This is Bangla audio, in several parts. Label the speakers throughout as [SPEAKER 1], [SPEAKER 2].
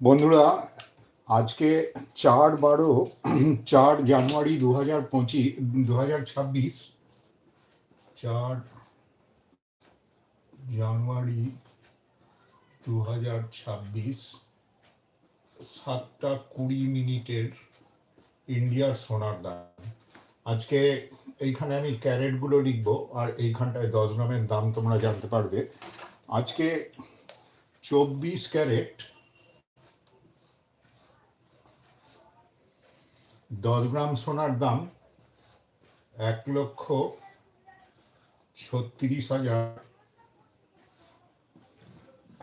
[SPEAKER 1] বন্ধুরা, আজকে চার বারো, চার জানুয়ারি দু হাজার পঁচিশ দু হাজার ছাব্বিশ, চার জানুয়ারি দু হাজার ছাব্বিশ, সাতটা কুড়ি মিনিটের ইন্ডিয়ার সোনার দাম। আজকে এইখানে আমি ক্যারেটগুলো লিখব, আর এইখানটায় দশ গ্রামের দাম তোমরা জানতে পারবে। আজকে চব্বিশ ক্যারেট দশ গ্রাম সোনার দাম এক লক্ষ ছত্রিশ হাজার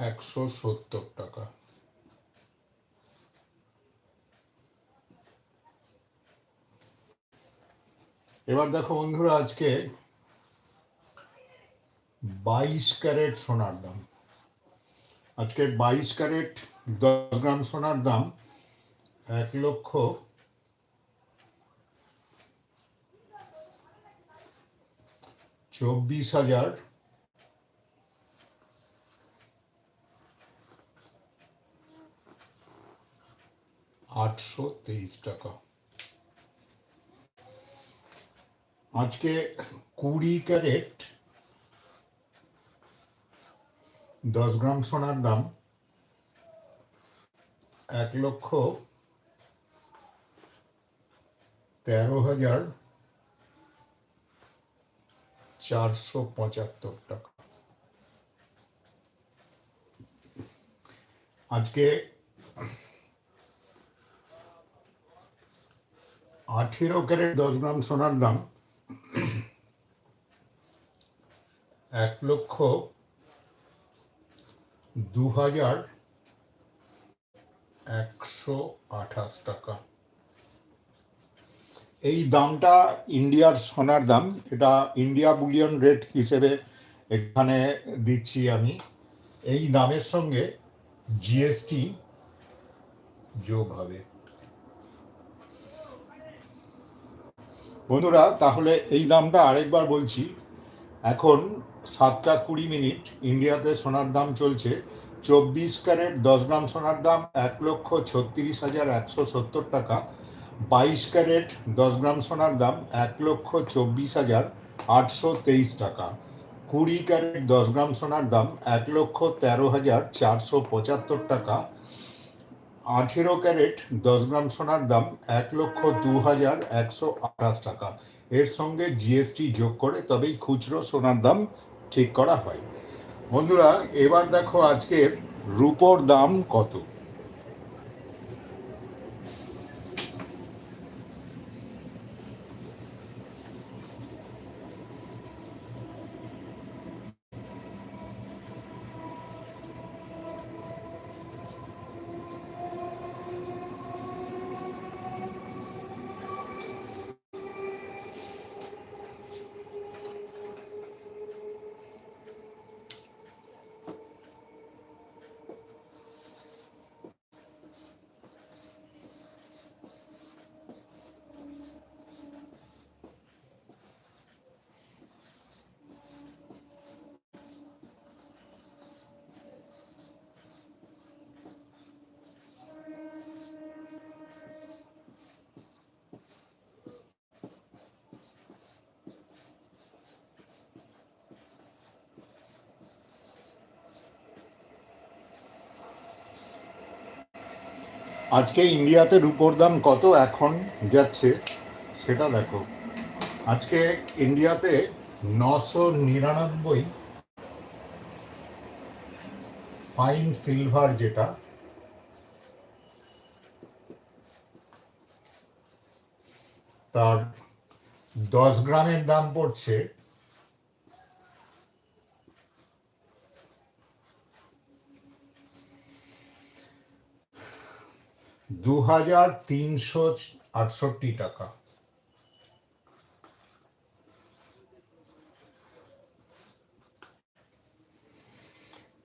[SPEAKER 1] একশো সত্তর টাকা। এবার দেখো বন্ধুরা, আজকে বাইশ ক্যারেট সোনার দাম। আজকে বাইশ ক্যারেট দশ গ্রাম সোনার দাম এক লক্ষ চব্বিশ হাজার আটশো তেইশ টাকা আজকে কুড়ি ক্যারেট দশ গ্রাম সোনার দাম এক লক্ষ তেরো হাজার চারশো পঁচাত্তর টাকা। আজকে আঠেরো ক্যারেট দশ গ্রাম সোনার দাম এক লক্ষ দু হাজার একশো আঠাশ টাকা। এই দামটা ইন্ডিয়ার সোনার দাম, এটা ইন্ডিয়া বুলিয়ন রেট হিসেবে এখানে দিচ্ছি আমি। এই দামের সঙ্গে জিএসটি যোগ হবে। বন্ধুরা, তাহলে এই দামটা আরেকবার বলছি, এখন সাতটা কুড়ি মিনিট ইন্ডিয়াতে সোনার দাম চলছে চব্বিশ ক্যারেট, দশ গ্রাম সোনার দাম এক লক্ষ ছত্রিশ হাজার একশো সত্তর টাকা। বাইশ ক্যারেট, দশ গ্রাম সোনার দাম, এক লক্ষ চব্বিশ হাজার আটশো তেইশ টাকা। কুড়ি ক্যারেট, দশ গ্রাম সোনার দাম, এক লক্ষ তেরো হাজার চারশো পঁচাত্তর টাকা। আঠেরো ক্যারেট, দশ গ্রাম সোনার দাম, এক লক্ষ দু হাজার একশো আঠাশ টাকা। এর সঙ্গে জিএসটি যোগ করে তবেই খুচরো সোনার দাম ঠিক করা হয়। বন্ধুরা, এবার দেখো আজকের রুপোর দাম কত। আজকে ইন্ডিয়াতে রুপোর দাম কত এখন যাচ্ছে সেটা দেখো। আজকে ইন্ডিয়াতে নশো নিরানব্বই ফাইন সিলভার যেটা, তার দশ গ্রামের দাম পড়ছে দু হাজার তিনশো আটষট্টি টাকা।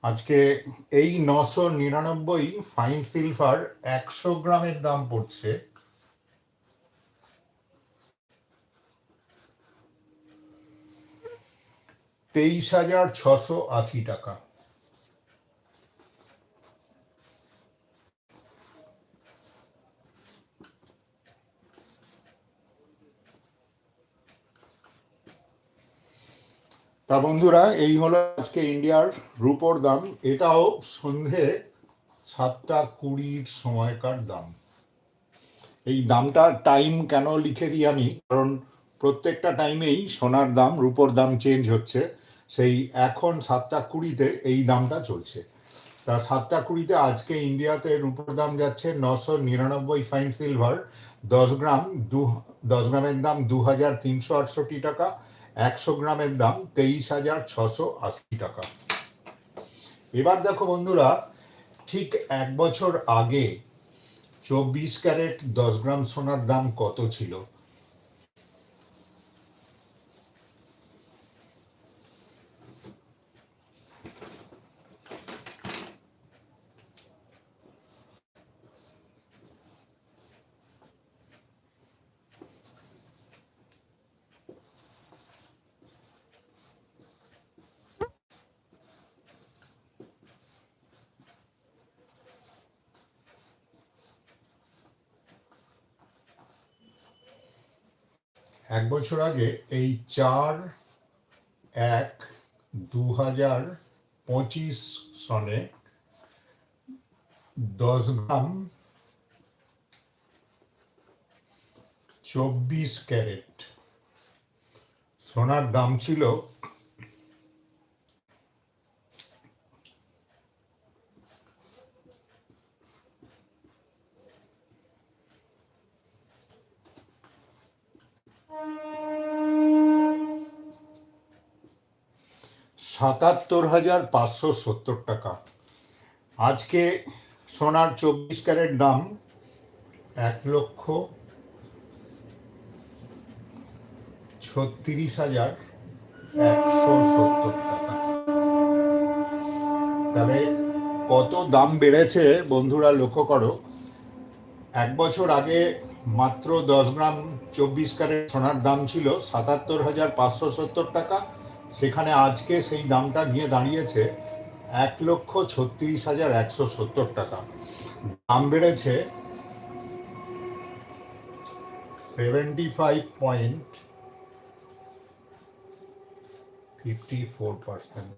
[SPEAKER 1] আজকে এই নশো নিরানব্বই ফাইন সিলভার একশো গ্রামের দাম পড়ছে। তেইশ হাজার ছশো আশি টাকা। তা বন্ধুরা, এই হলো আজকে ইন্ডিয়ার রুপোর দাম। এটাও সন্ধে সাতটা কুড়ির সময়কার দাম। এই দামটা টাইম কেন লিখে দিই আমি? কারণ প্রত্যেকটা টাইমেই সোনার দাম, রুপোর দাম চেঞ্জ হচ্ছে। সেই এখন সাতটা কুড়িতে এই দামটা চলছে। তা সাতটা কুড়িতে আজকে ইন্ডিয়াতে রুপোর দাম যাচ্ছে নশো নিরানব্বই ফাইন সিলভার দশ গ্রাম দু, দশ গ্রামের দাম দু হাজার তিনশো আটষট্টি টাকা। একশো গ্রামের দাম তেইশ হাজার ছশো আশি টাকা। এবার দেখো বন্ধুরা, ঠিক এক বছর আগে চব্বিশ ক্যারেট দশ গ্রাম সোনার দাম কত ছিল? এক বছর আগে এই চার এক দু হাজার পঁচিশ সনে দশ গ্রাম চব্বিশ ক্যারেট। সোনার দাম ছিল সাতাত্তর হাজার পাঁচশো সত্তর টাকা। আজকে সোনার চব্বিশ ক্যারেট দাম এক লক্ষ ছত্রিশ হাজার একশো সত্তর টাকা। তাহলে কত দাম বেড়েছে বন্ধুরা লক্ষ্য করো। এক বছর আগে মাত্র দশ গ্রাম চব্বিশ ক্যারেট সোনার দাম ছিল সাতাত্তর হাজার পাঁচশো সত্তর টাকা। সেখানে আজকে সেই দামটা গিয়ে দাঁড়িয়েছে এক লক্ষ ছত্রিশ হাজার একশো সত্তর টাকা। দাম বেড়েছে seventy five point fifty four percent.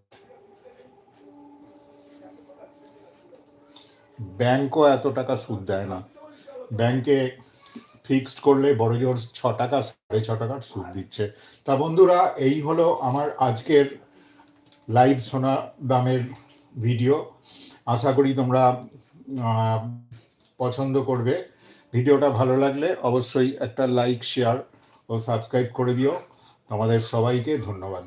[SPEAKER 1] ব্যাংকও এত টাকা সুদ দেয় না। ব্যাংকে ফিক্সড করলে বড় জোর ছ টাকা, সাড়ে ছ টাকার সুদ দিচ্ছে। তা বন্ধুরা, এই হলো আমার আজকের লাইভ সোনা দামের ভিডিও। আশা করি তোমরা পছন্দ করবে। ভিডিওটা ভালো লাগলে অবশ্যই একটা লাইক, শেয়ার ও সাবস্ক্রাইব করে দিও। তোমাদের সবাইকে ধন্যবাদ।